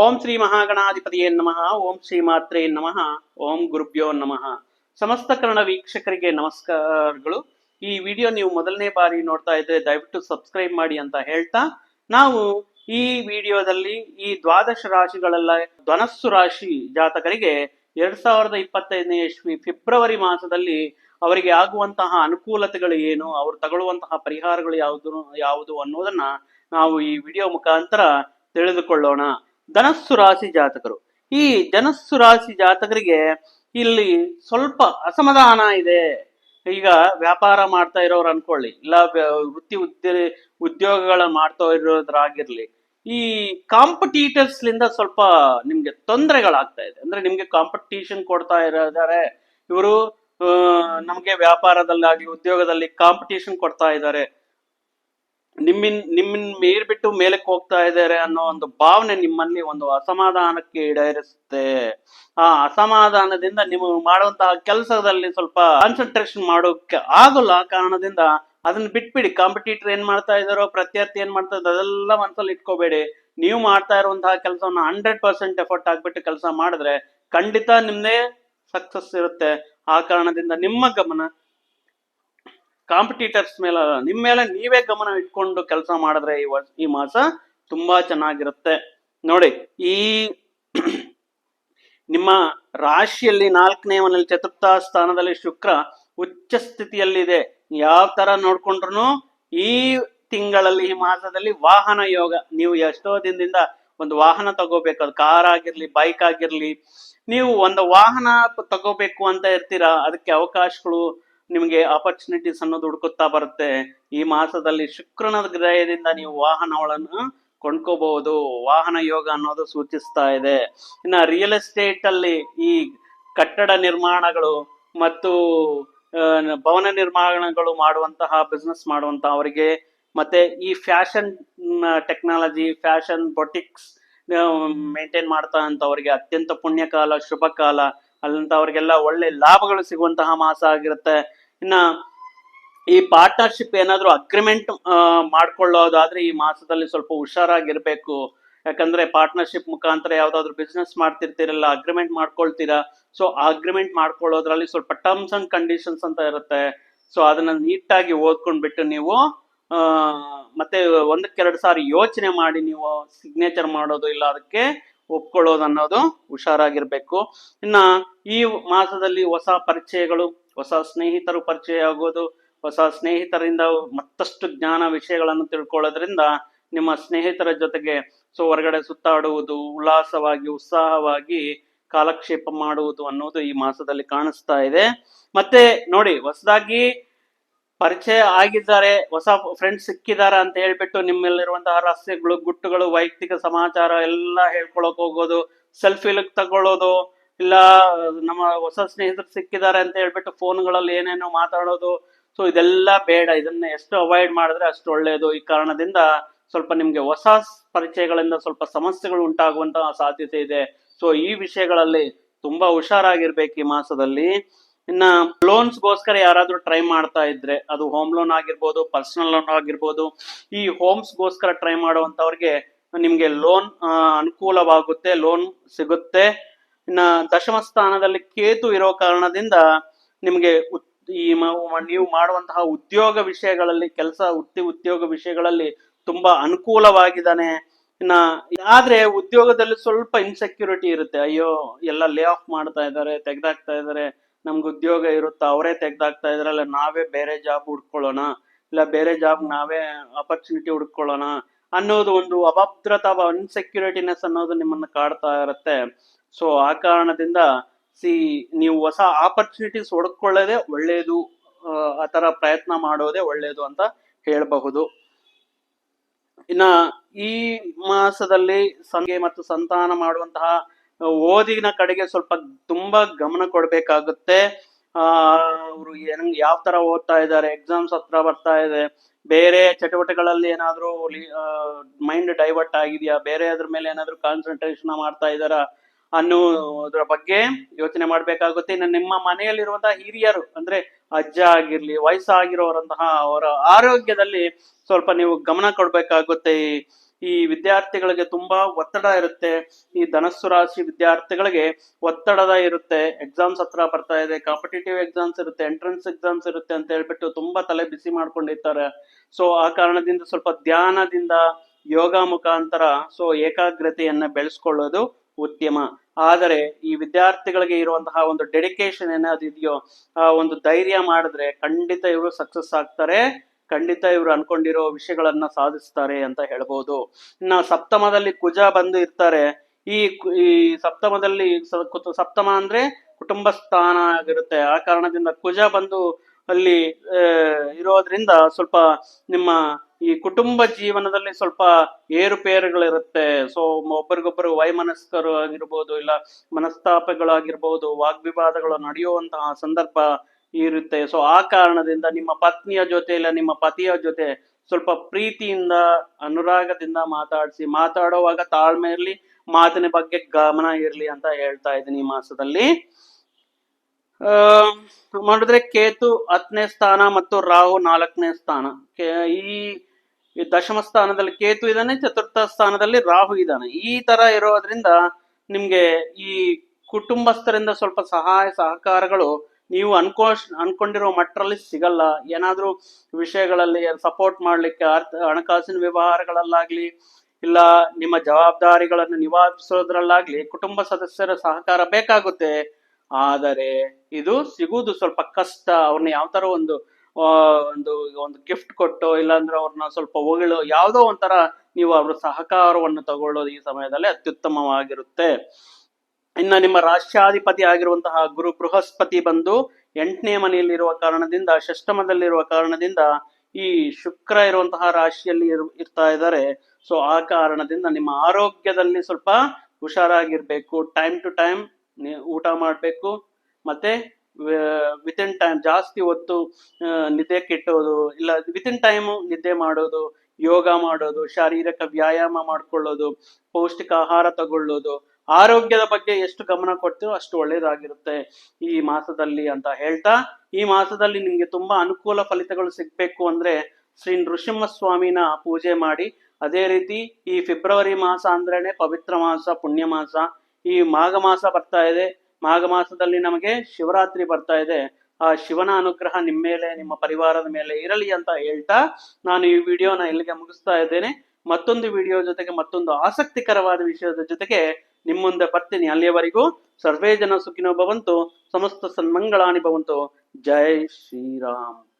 ಓಂ ಶ್ರೀ ಮಹಾಗಣಾಧಿಪತಿಯೇ ನಮಃ, ಓಂ ಶ್ರೀ ಮಾತ್ರೇ ನಮಃ, ಓಂ ಗುರುಭ್ಯೋ ನಮಃ. ಸಮಸ್ತ ಕನ್ನಡ ವೀಕ್ಷಕರಿಗೆ ನಮಸ್ಕಾರಗಳು. ಈ ವಿಡಿಯೋ ನೀವು ಮೊದಲನೇ ಬಾರಿ ನೋಡ್ತಾ ಇದ್ರೆ ದಯವಿಟ್ಟು ಸಬ್ಸ್ಕ್ರೈಬ್ ಮಾಡಿ ಅಂತ ಹೇಳ್ತಾ, ನಾವು ಈ ವಿಡಿಯೋದಲ್ಲಿ ಈ ದ್ವಾದಶ ರಾಶಿಗಳೆಲ್ಲ, ಧನಸ್ಸು ರಾಶಿ ಜಾತಕರಿಗೆ ಎರಡ್ ಸಾವಿರದ ಇಪ್ಪತ್ತೈದನೇ ಯಶ್ವಿ ಫೆಬ್ರವರಿ ಮಾಸದಲ್ಲಿ ಅವರಿಗೆ ಆಗುವಂತಹ ಅನುಕೂಲತೆಗಳು ಏನು, ಅವರು ತಗೊಳ್ಳುವಂತಹ ಪರಿಹಾರಗಳು ಯಾವುದು ಯಾವುದು ಅನ್ನೋದನ್ನ ನಾವು ಈ ವಿಡಿಯೋ ಮುಖಾಂತರ ತಿಳಿದುಕೊಳ್ಳೋಣ. ಧನಸ್ಸು ರಾಶಿ ಜಾತಕರು. ಈ ಧನಸ್ಸು ರಾಶಿ ಜಾತಕರಿಗೆ ಇಲ್ಲಿ ಸ್ವಲ್ಪ ಅಸಮಾಧಾನ ಇದೆ. ಈಗ ವ್ಯಾಪಾರ ಮಾಡ್ತಾ ಇರೋರು ಅನ್ಕೊಳ್ಳಿ. ಇಲ್ಲ ವೃತ್ತಿ ಉದ್ಯ, ಉದ್ಯೋಗಗಳ ಮಾಡ್ತಾ ಇರೋದ್ರಾಗಿರ್ಲಿ. ಈ ಕಾಂಪಿಟೀಟರ್ಸ್ ಲಿಂದ ಸ್ವಲ್ಪ ನಿಮ್ಗೆ ತೊಂದರೆಗಳಾಗ್ತಾ ಇದೆ. ಅಂದ್ರೆ ನಿಮ್ಗೆ ಕಾಂಪಿಟೀಷನ್ ಕೊಡ್ತಾ ಇರೋದಾರೆ ಇವರು ನಮ್ಗೆ ವ್ಯಾಪಾರದಲ್ಲಾಗ್ಲಿ, ಉದ್ಯೋಗದಲ್ಲಿ ಕಾಂಪಿಟೀಷನ್ ಕೊಡ್ತಾ ಇದ್ದಾರೆ. ನಿಮ್ಮಿನ್, ನಿಮ್ಮನ್ ಮೀರ್ಬಿಟ್ಟು ಮೇಲಕ್ಕೆ ಹೋಗ್ತಾ ಇದ್ದಾರೆ ಅನ್ನೋ ಒಂದು ಭಾವನೆ ನಿಮ್ಮಲ್ಲಿ ಒಂದು ಅಸಮಾಧಾನಕ್ಕೆ ಈಡೇರಿಸುತ್ತೆ. ಆ ಅಸಮಾಧಾನದಿಂದ ನೀವು ಮಾಡುವಂತಹ ಕೆಲಸದಲ್ಲಿ ಸ್ವಲ್ಪ ಕಾನ್ಸಂಟ್ರೇಷನ್ ಮಾಡೋಕೆ ಆಗಲ್ಲ. ಕಾರಣದಿಂದ ಅದನ್ನ ಬಿಟ್ಬಿಡಿ. ಕಾಂಪಿಟೇಟರ್ ಏನ್ ಮಾಡ್ತಾ ಇದಾರೋ ಪ್ರತ್ಯರ್ಥಿ ಏನ್ ಮಾಡ್ತಾ ಇದ್ದಾರೆ, ಅದೆಲ್ಲ ಮನಸ್ಸಲ್ಲಿ ಇಟ್ಕೋಬೇಡಿ. ನೀವು ಮಾಡ್ತಾ ಇರುವಂತಹ ಕೆಲಸವನ್ನ ಹಂಡ್ರೆಡ್ ಪರ್ಸೆಂಟ್ ಎಫರ್ಟ್ ಆಗ್ಬಿಟ್ಟು ಕೆಲಸ ಮಾಡಿದ್ರೆ ಖಂಡಿತ ನಿಮ್ದೇ ಸಕ್ಸಸ್ ಇರುತ್ತೆ. ಆ ಕಾರಣದಿಂದ ನಿಮ್ಮ ಗಮನ ಕಾಂಪಿಟೇಟರ್ಸ್ ಮೇಲೆ ನಿಮ್ಮ ನಿಮ್ ಮೇಲೆ ನೀವೇ ಗಮನ ಇಟ್ಕೊಂಡು ಕೆಲಸ ಮಾಡಿದ್ರೆ ಈ ವರ್ಷ, ಈ ಮಾಸ ತುಂಬಾ ಚೆನ್ನಾಗಿರುತ್ತೆ. ನೋಡಿ, ಈ ನಿಮ್ಮ ರಾಶಿಯಲ್ಲಿ ನಾಲ್ಕನೇ ಮನೆಯಲ್ಲಿ ಚತುರ್ಥ ಸ್ಥಾನದಲ್ಲಿ ಶುಕ್ರ ಉಚ್ಚ ಸ್ಥಿತಿಯಲ್ಲಿದೆ. ಯಾವ ತರ ನೋಡ್ಕೊಂಡ್ರು ಈ ತಿಂಗಳಲ್ಲಿ, ಈ ಮಾಸದಲ್ಲಿ ವಾಹನ ಯೋಗ. ನೀವು ಎಷ್ಟೋ ದಿನದಿಂದ ಒಂದು ವಾಹನ ತಗೋಬೇಕು. ಅದು ಕಾರ್ ಆಗಿರ್ಲಿ ಬೈಕ್ ಆಗಿರ್ಲಿ. ನೀವು ಒಂದು ವಾಹನ ತಗೋಬೇಕು ಅಂತ ಇರ್ತೀರಾ? ಅದಕ್ಕೆ ಅವಕಾಶಗಳು ನಿಮಗೆ ಆಪರ್ಚುನಿಟೀಸ್ ಅನ್ನೋದು ಹುಡುಕುತ್ತಾ ಬರುತ್ತೆ. ಈ ಮಾಸದಲ್ಲಿ ಶುಕ್ರನ ಗ್ರಹದಿಂದ ನೀವು ವಾಹನಗಳನ್ನು ಕೊಂಡ್ಕೋಬಹುದು. ವಾಹನ ಯೋಗ ಅನ್ನೋದು ಸೂಚಿಸ್ತಾ ಇದೆ. ಇನ್ನ ರಿಯಲ್ ಎಸ್ಟೇಟ್ ಅಲ್ಲಿ ಈ ಕಟ್ಟಡ ನಿರ್ಮಾಣಗಳು ಮತ್ತು ಭವನ ನಿರ್ಮಾಣಗಳು ಮಾಡುವಂತಹ ಬಿಸ್ನೆಸ್ ಮಾಡುವಂತಹ ಅವರಿಗೆ ಮತ್ತೆ ಈ fashion technology fashion boutiques maintain ಮಾಡ್ತಾ ಅಂತವರಿಗೆ ಅತ್ಯಂತ ಪುಣ್ಯಕಾಲ ಶುಭ ಕಾಲ ಅಲ್ಲಂತವ್ರಿಗೆಲ್ಲ ಒಳ್ಳೆ ಲಾಭಗಳು ಸಿಗುವಂತಹ ಮಾಸ ಆಗಿರುತ್ತೆ. ಇನ್ನ ಈ ಪಾರ್ಟ್ನರ್ಶಿಪ್ ಏನಾದರೂ ಅಗ್ರಿಮೆಂಟ್ ಮಾಡ್ಕೊಳ್ಳೋದಾದ್ರೆ ಈ ಮಾಸದಲ್ಲಿ ಸ್ವಲ್ಪ ಹುಷಾರಾಗಿರ್ಬೇಕು. ಯಾಕಂದ್ರೆ ಪಾರ್ಟ್ನರ್ಶಿಪ್ ಮುಖಾಂತರ ಯಾವ್ದಾದ್ರು ಬಿಸ್ನೆಸ್ ಮಾಡ್ತಿರ್ತೀರಲ್ಲ ಅಗ್ರಿಮೆಂಟ್ ಮಾಡ್ಕೊಳ್ತೀರಾ? ಸೊ ಅಗ್ರಿಮೆಂಟ್ ಮಾಡ್ಕೊಳ್ಳೋದ್ರಲ್ಲಿ ಸ್ವಲ್ಪ ಟರ್ಮ್ಸ್ ಅಂಡ್ ಕಂಡೀಷನ್ಸ್ ಅಂತ ಇರುತ್ತೆ. ಸೊ ಅದನ್ನ ನೀಟಾಗಿ ಓದ್ಕೊಂಡ್ಬಿಟ್ಟು ನೀವು ಮತ್ತೆ ಒಂದಕ್ಕೆರಡು ಸಾರಿ ಯೋಚನೆ ಮಾಡಿ ನೀವು ಸಿಗ್ನೇಚರ್ ಮಾಡೋದು ಇಲ್ಲ ಅದಕ್ಕೆ ಒಪ್ಕೊಳ್ಳೋದು ಅನ್ನೋದು ಹುಷಾರಾಗಿರ್ಬೇಕು. ಇನ್ನ ಈ ಮಾಸದಲ್ಲಿ ಹೊಸ ಪರಿಚಯಗಳು ಹೊಸ ಸ್ನೇಹಿತರು ಪರಿಚಯ ಆಗೋದು, ಹೊಸ ಸ್ನೇಹಿತರಿಂದ ಮತ್ತಷ್ಟು ಜ್ಞಾನ ವಿಷಯಗಳನ್ನು ತಿಳ್ಕೊಳ್ಳೋದ್ರಿಂದ ನಿಮ್ಮ ಸ್ನೇಹಿತರ ಜೊತೆಗೆ ಸೊ ಹೊರಗಡೆ ಸುತ್ತಾಡುವುದು, ಉಲ್ಲಾಸವಾಗಿ, ಉತ್ಸಾಹವಾಗಿ ಕಾಲಕ್ಷೇಪ ಮಾಡುವುದು ಅನ್ನೋದು ಈ ಮಾಸದಲ್ಲಿ ಕಾಣಿಸ್ತಾ ಇದೆ. ಮತ್ತೆ ನೋಡಿ, ಹೊಸದಾಗಿ ಪರಿಚಯ ಆಗಿದ್ದಾರೆ, ಹೊಸ ಫ್ರೆಂಡ್ಸ್ ಸಿಕ್ಕಿದ್ದಾರೆ ಅಂತ ಹೇಳ್ಬಿಟ್ಟು ನಿಮ್ಮಲ್ಲಿರುವಂತಹ ರಹಸ್ಯಗಳು, ಗುಟ್ಟುಗಳು, ವೈಯಕ್ತಿಕ ಸಮಾಚಾರ ಎಲ್ಲ ಹೇಳ್ಕೊಳಕ್ ಹೋಗೋದು ಸೆಲ್ಫಿ ಲುಕ್ ತಗೊಳ್ಳೋದು ಇಲ್ಲ, ನಮ್ಮ ಹೊಸ ಸ್ನೇಹಿತರು ಸಿಕ್ಕಿದ್ದಾರೆ ಅಂತ ಹೇಳ್ಬಿಟ್ಟು ಫೋನ್ಗಳಲ್ಲಿ ಏನೇನೋ ಮಾತಾಡೋದು, ಸೊ ಇದೆಲ್ಲ ಬೇಡ. ಇದನ್ನ ಎಷ್ಟು ಅವಾಯ್ಡ್ ಮಾಡಿದ್ರೆ ಅಷ್ಟು ಒಳ್ಳೆಯದು ಈ ಕಾರಣದಿಂದ ಸ್ವಲ್ಪ ನಿಮ್ಗೆ ಹೊಸ ಪರಿಚಯಗಳಿಂದ ಸ್ವಲ್ಪ ಸಮಸ್ಯೆಗಳು ಉಂಟಾಗುವಂತಹ ಸಾಧ್ಯತೆ ಇದೆ. ಸೊ ಈ ವಿಷಯಗಳಲ್ಲಿ ತುಂಬಾ ಹುಷಾರಾಗಿರ್ಬೇಕು ಈ ಮಾಸದಲ್ಲಿ. ಇನ್ನ ಲೋನ್ಸ್ಗೋಸ್ಕರ ಯಾರಾದ್ರೂ ಟ್ರೈ ಮಾಡ್ತಾ ಇದ್ರೆ, ಅದು ಹೋಮ್ ಲೋನ್ ಆಗಿರ್ಬೋದು, ಪರ್ಸನಲ್ ಲೋನ್ ಆಗಿರ್ಬೋದು, ಈ ಹೋಮ್ಸ್ಗೋಸ್ಕರ ಟ್ರೈ ಮಾಡುವಂತವ್ರಿಗೆ ನಿಮ್ಗೆ ಲೋನ್ ಅನುಕೂಲವಾಗುತ್ತೆ, ಲೋನ್ ಸಿಗುತ್ತೆ. ಇನ್ನ ದಶಮ ಸ್ಥಾನದಲ್ಲಿ ಕೇತು ಇರೋ ಕಾರಣದಿಂದ ನಿಮಗೆ ಈ ನೀವು ಮಾಡುವಂತಹ ಉದ್ಯೋಗ ವಿಷಯಗಳಲ್ಲಿ ಕೆಲಸ, ವೃತ್ತಿ ಉದ್ಯೋಗ ವಿಷಯಗಳಲ್ಲಿ ತುಂಬಾ ಅನುಕೂಲವಾಗಿದ್ದಾನೆ. ಇನ್ನ ಆದ್ರೆ ಉದ್ಯೋಗದಲ್ಲಿ ಸ್ವಲ್ಪ ಇನ್ಸೆಕ್ಯೂರಿಟಿ ಇರುತ್ತೆ. ಅಯ್ಯೋ, ಎಲ್ಲ ಲೇ ಆಫ್ ಮಾಡ್ತಾ ಇದ್ದಾರೆ, ತೆಗ್ದಾಕ್ತಾ ಇದ್ದಾರೆ. ನಮ್ಗೆ ಉದ್ಯೋಗ ಇರುತ್ತಾ, ಅವರೇ ತೆಗ್ದಾಕ್ತಾ ಇದ್ರಲ್ಲ ನಾವೇ ಬೇರೆ ಜಾಬ್ ಹುಡ್ಕೊಳ್ಳೋಣ. ಇಲ್ಲ, ಬೇರೆ ಜಾಬ್ ನಾವೇ ಅಪರ್ಚುನಿಟಿ ಹುಡ್ಕೊಳ್ಳೋಣ ಅನ್ನೋದು ಒಂದು ಅಭದ್ರತಾ ಅನ್ಸೆಕ್ಯೂರಿಟಿನೆಸ್ ಅನ್ನೋದು ನಿಮ್ಮನ್ನ ಕಾಡ್ತಾ ಇರುತ್ತೆ. ಸೊ ಆ ಕಾರಣದಿಂದ ಸಿ ನೀವು ಹೊಸ ಆಪರ್ಚುನಿಟೀಸ್ ಹುಡ್ಕೊಳ್ಳೋದೇ ಒಳ್ಳೆಯದು ಆ, ತರ ಪ್ರಯತ್ನ ಮಾಡೋದೇ ಒಳ್ಳೆಯದು ಅಂತ ಹೇಳಬಹುದು. ಇನ್ನ ಈ ಮಾಸದಲ್ಲಿ ಸಂಗೆ ಮತ್ತು ಸಂತಾನ ಮಾಡುವಂತಹ ಓದಿನ ಕಡೆಗೆ ಸ್ವಲ್ಪ ತುಂಬಾ ಗಮನ ಕೊಡ್ಬೇಕಾಗುತ್ತೆ. ಅವರು ಏನ್ ಯಾವ ತರ ಓದ್ತಾ ಇದ್ದಾರೆ ಎಕ್ಸಾಮ್ಸ್ ಹತ್ರ ಬರ್ತಾ ಇದೆ ಬೇರೆ ಚಟುವಟಿಕೆಗಳಲ್ಲಿ ಏನಾದರೂ ಮೈಂಡ್ ಡೈವರ್ಟ್ ಆಗಿದೆಯಾ ಬೇರೆ ಅದ್ರ ಮೇಲೆ ಏನಾದರೂ ಕಾನ್ಸಂಟ್ರೇಷನ್ ಮಾಡ್ತಾ ಇದಾರಾ ಅನ್ನೋದ್ರ ಬಗ್ಗೆ ಯೋಚನೆ ಮಾಡ್ಬೇಕಾಗುತ್ತೆ. ಇನ್ನು ನಿಮ್ಮ ಮನೆಯಲ್ಲಿರುವಂತಹ ಹಿರಿಯರು, ಅಂದ್ರೆ ಅಜ್ಜ ಆಗಿರ್ಲಿ ವಯಸ್ಸಾಗಿರೋರಂತಹ ಅವರ ಆರೋಗ್ಯದಲ್ಲಿ ಸ್ವಲ್ಪ ನೀವು ಗಮನ ಕೊಡ್ಬೇಕಾಗುತ್ತೆ. ಈ ವಿದ್ಯಾರ್ಥಿಗಳಿಗೆ ತುಂಬಾ ಒತ್ತಡ ಇರುತ್ತೆ. ಈ ಧನಸ್ಸು ರಾಶಿ ವಿದ್ಯಾರ್ಥಿಗಳಿಗೆ ಒತ್ತಡದ ಇರುತ್ತೆ. ಎಕ್ಸಾಮ್ಸ್ ಹತ್ರ ಬರ್ತಾ ಇದೆ ಕಾಂಪಿಟೇಟಿವ್ ಎಕ್ಸಾಮ್ಸ್ ಇರುತ್ತೆ ಎಂಟ್ರೆನ್ಸ್ ಎಕ್ಸಾಮ್ಸ್ ಇರುತ್ತೆ ಅಂತ ಹೇಳ್ಬಿಟ್ಟು ತುಂಬಾ ತಲೆ ಬಿಸಿ ಮಾಡ್ಕೊಂಡಿರ್ತಾರೆ. ಸೊ ಆ ಕಾರಣದಿಂದ ಸ್ವಲ್ಪ ಧ್ಯಾನದಿಂದ ಯೋಗ ಮುಖಾಂತರ ಸೊ ಏಕಾಗ್ರತೆಯನ್ನ ಬೆಳೆಸ್ಕೊಳ್ಳೋದು ಉದ್ಯಮ. ಆದರೆ ಈ ವಿದ್ಯಾರ್ಥಿಗಳಿಗೆ ಇರುವಂತಹ ಒಂದು ಡೆಡಿಕೇಶನ್ ಏನಾದ್ರು ಇದೆಯೋ, ಆ ಒಂದು ಧೈರ್ಯ ಮಾಡಿದ್ರೆ ಖಂಡಿತ ಇವರು ಸಕ್ಸಸ್ ಆಗ್ತಾರೆ, ಖಂಡಿತ ಇವರು ಅನ್ಕೊಂಡಿರೋ ವಿಷಯಗಳನ್ನ ಸಾಧಿಸ್ತಾರೆ ಅಂತ ಹೇಳ್ಬೋದು. ಇನ್ನ ಸಪ್ತಮದಲ್ಲಿ ಕುಜ ಬಂದು ಇರ್ತಾರೆ. ಈ ಈ ಸಪ್ತಮದಲ್ಲಿ ಸಪ್ತಮ ಅಂದ್ರೆ ಕುಟುಂಬ ಸ್ಥಾನ ಆಗಿರುತ್ತೆ. ಆ ಕಾರಣದಿಂದ ಕುಜ ಬಂದು ಅಲ್ಲಿ ಇರೋದ್ರಿಂದ ಸ್ವಲ್ಪ ನಿಮ್ಮ ಈ ಕುಟುಂಬ ಜೀವನದಲ್ಲಿ ಸ್ವಲ್ಪ ಏರುಪೇರುಗಳಿರುತ್ತೆ. ಸೊ ಒಬ್ಬರಿಗೊಬ್ಬರು ವೈಮನಸ್ಕರು ಆಗಿರ್ಬೋದು, ಇಲ್ಲ ಮನಸ್ತಾಪಗಳಾಗಿರ್ಬೋದು, ವಾಗ್ವಿವಾದಗಳು ನಡೆಯುವಂತಹ ಸಂದರ್ಭ ಇರುತ್ತೆ. ಸೊ ಆ ಕಾರಣದಿಂದ ನಿಮ್ಮ ಪತ್ನಿಯ ಜೊತೆ ಇಲ್ಲ, ನಿಮ್ಮ ಪತಿಯ ಜೊತೆ ಸ್ವಲ್ಪ ಪ್ರೀತಿಯಿಂದ, ಅನುರಾಗದಿಂದ ಮಾತಾಡಿಸಿ, ಮಾತಾಡುವಾಗ ತಾಳ್ಮೆ ಇರಲಿ ಮಾತಿನ ಬಗ್ಗೆ ಗಮನ ಇರಲಿ ಅಂತ ಹೇಳ್ತಾ ಇದ್ದೀನಿ ಈ ಮಾಸದಲ್ಲಿ. ಮಾಡಿದ್ರೆ ಕೇತು ಹತ್ತನೇ ಸ್ಥಾನ ಮತ್ತು ರಾಹು ನಾಲ್ಕನೇ ಸ್ಥಾನ. ಈ ದಶಮ ಸ್ಥಾನದಲ್ಲಿ ಕೇತು ಇದ್ದಾನೆ ಚತುರ್ಥ ಸ್ಥಾನದಲ್ಲಿ ರಾಹು ಇದ್ದಾನೆ ಈ ತರ ಇರೋದ್ರಿಂದ ನಿಮ್ಗೆ ಈ ಕುಟುಂಬಸ್ಥರಿಂದ ಸ್ವಲ್ಪ ಸಹಾಯ ಸಹಕಾರಗಳು ನೀವು ಅನ್ಕೋ ಅನ್ಕೊಂಡಿರೋ ಮಟ್ಟರಲ್ಲಿ ಸಿಗಲ್ಲ. ಏನಾದ್ರೂ ವಿಷಯಗಳಲ್ಲಿ ಸಪೋರ್ಟ್ ಮಾಡ್ಲಿಕ್ಕೆ ಹಣಕಾಸಿನ ವ್ಯವಹಾರಗಳಲ್ಲಾಗ್ಲಿ, ಇಲ್ಲ ನಿಮ್ಮ ಜವಾಬ್ದಾರಿಗಳನ್ನು ನಿಭಾಯಿಸೋದ್ರಲ್ಲಾಗ್ಲಿ ಕುಟುಂಬ ಸದಸ್ಯರ ಸಹಕಾರ ಬೇಕಾಗುತ್ತೆ. ಆದರೆ ಇದು ಸಿಗುವುದು ಸ್ವಲ್ಪ ಕಷ್ಟ. ಅವ್ರನ್ನ ಯಾವ ತರ ಒಂದು ಒಂದು ಒಂದು ಗಿಫ್ಟ್ ಕೊಟ್ಟು ಇಲ್ಲಾಂದ್ರೆ ಅವ್ರನ್ನ ಸ್ವಲ್ಪ ಹೊಗಳು, ಯಾವುದೋ ಒಂಥರ ನೀವು ಅವ್ರ ಸಹಕಾರವನ್ನು ತಗೊಳ್ಳೋದು ಈ ಸಮಯದಲ್ಲಿ ಅತ್ಯುತ್ತಮವಾಗಿರುತ್ತೆ. ಇನ್ನ ನಿಮ್ಮ ರಾಷ್ಟ್ರಾಧಿಪತಿ ಆಗಿರುವಂತಹ ಗುರು ಬೃಹಸ್ಪತಿ ಬಂದು ಎಂಟನೇ ಮನೆಯಲ್ಲಿರುವ ಕಾರಣದಿಂದ ಷಷ್ಟಮದಲ್ಲಿರುವ ಕಾರಣದಿಂದ ಈ ಶುಕ್ರ ಇರುವಂತಹ ರಾಶಿಯಲ್ಲಿ ಇರ್- ಇರ್ತಾ ಇದ್ದಾರೆ. ಸೊ ಆ ಕಾರಣದಿಂದ ನಿಮ್ಮ ಆರೋಗ್ಯದಲ್ಲಿ ಸ್ವಲ್ಪ ಹುಷಾರಾಗಿರ್ಬೇಕು. ಟೈಮ್ ಟು ಟೈಮ್ ಊಟ ಮಾಡಬೇಕು. ಮತ್ತೆ ವಿತ್ ಇನ್ ಟೈಮ್ ಜಾಸ್ತಿ ಹೊತ್ತು ನಿದ್ದೆ ಕೆಟ್ಟೋದು, ಇಲ್ಲ ವಿತ್ ಇನ್ ಟೈಮ್ ನಿದ್ದೆ ಮಾಡೋದು, ಯೋಗ ಮಾಡೋದು, ಶಾರೀರಿಕ ವ್ಯಾಯಾಮ ಮಾಡ್ಕೊಳ್ಳೋದು, ಪೌಷ್ಟಿಕ ಆಹಾರ ತಗೊಳ್ಳೋದು, ಆರೋಗ್ಯದ ಬಗ್ಗೆ ಎಷ್ಟು ಗಮನ ಕೊಡ್ತೀವೋ ಅಷ್ಟು ಒಳ್ಳೇದಾಗಿರುತ್ತೆ ಈ ಮಾಸದಲ್ಲಿ ಅಂತ ಹೇಳ್ತಾ, ಈ ಮಾಸದಲ್ಲಿ ನಿಮ್ಗೆ ತುಂಬಾ ಅನುಕೂಲ ಫಲಿತಗಳು ಸಿಗ್ಬೇಕು ಅಂದ್ರೆ, ಶ್ರೀ ನೃಸಿಂಹ ಸ್ವಾಮಿನ ಪೂಜೆ ಮಾಡಿ, ಅದೇ ರೀತಿ ಈ ಫೆಬ್ರವರಿ ಮಾಸ ಅಂದ್ರೇನೆ ಪವಿತ್ರ ಮಾಸ, ಪುಣ್ಯ ಮಾಸ ಈ ಮಾಘ ಮಾಸ ಬರ್ತಾ ಇದೆ. ಮಾಘ ಮಾಸದಲ್ಲಿ ನಮಗೆ ಶಿವರಾತ್ರಿ ಬರ್ತಾ ಇದೆ. ಆ ಶಿವನ ಅನುಗ್ರಹ ನಿಮ್ಮ ಮೇಲೆ, ನಿಮ್ಮ ಪರಿವಾರದ ಮೇಲೆ ಇರಲಿ ಅಂತ ಹೇಳ್ತಾ ನಾನು ಈ ವಿಡಿಯೋನ ಇಲ್ಲಿಗೆ ಮುಗಿಸ್ತಾ ಇದ್ದೇನೆ. ಮತ್ತೊಂದು ವಿಡಿಯೋ ಜೊತೆಗೆ ಮತ್ತೊಂದು ಆಸಕ್ತಿಕರವಾದ ವಿಷಯದ ಜೊತೆಗೆ ನಿಮ್ಮ ಮುಂದೆ ಬರ್ತೀನಿ. ಅಲ್ಲಿಯವರೆಗೂ ಸರ್ವೇ ಜನ ಸುಖಿನೋ ಭವಂತು, ಸಮಸ್ತ ಸನ್ಮಂಗಳಾನಿ ಭವಂತು. ಜೈ ಶ್ರೀರಾಮ್.